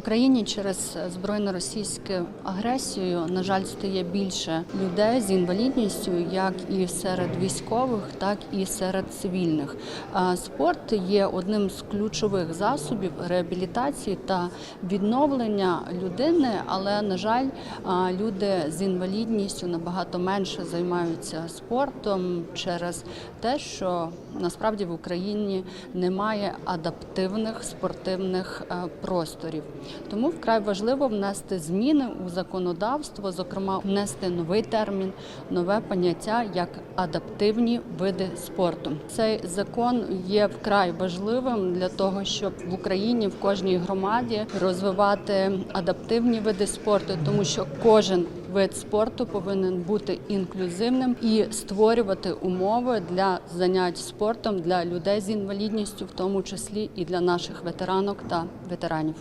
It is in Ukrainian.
Україні через збройно російську агресію, на жаль, стає більше людей з інвалідністю, як і серед військових, так і серед цивільних. Спорт є одним з ключових засобів реабілітації та відновлення людини, але на жаль, люди з інвалідністю набагато менше займаються спортом через те, що насправді в Україні немає адаптивних спортивних е, просторів. Тому вкрай важливо внести зміни у законодавство, зокрема внести новий термін, нове поняття як адаптивні види спорту. Цей закон є вкрай важливим для того, щоб в Україні в кожній громаді розвивати адаптивні види спорту, тому що кожен вид спорту повинен бути інклюзивним і створювати умови для занять спортом для людей з інвалідністю, в тому числі і для наших ветеранок та ветеранів.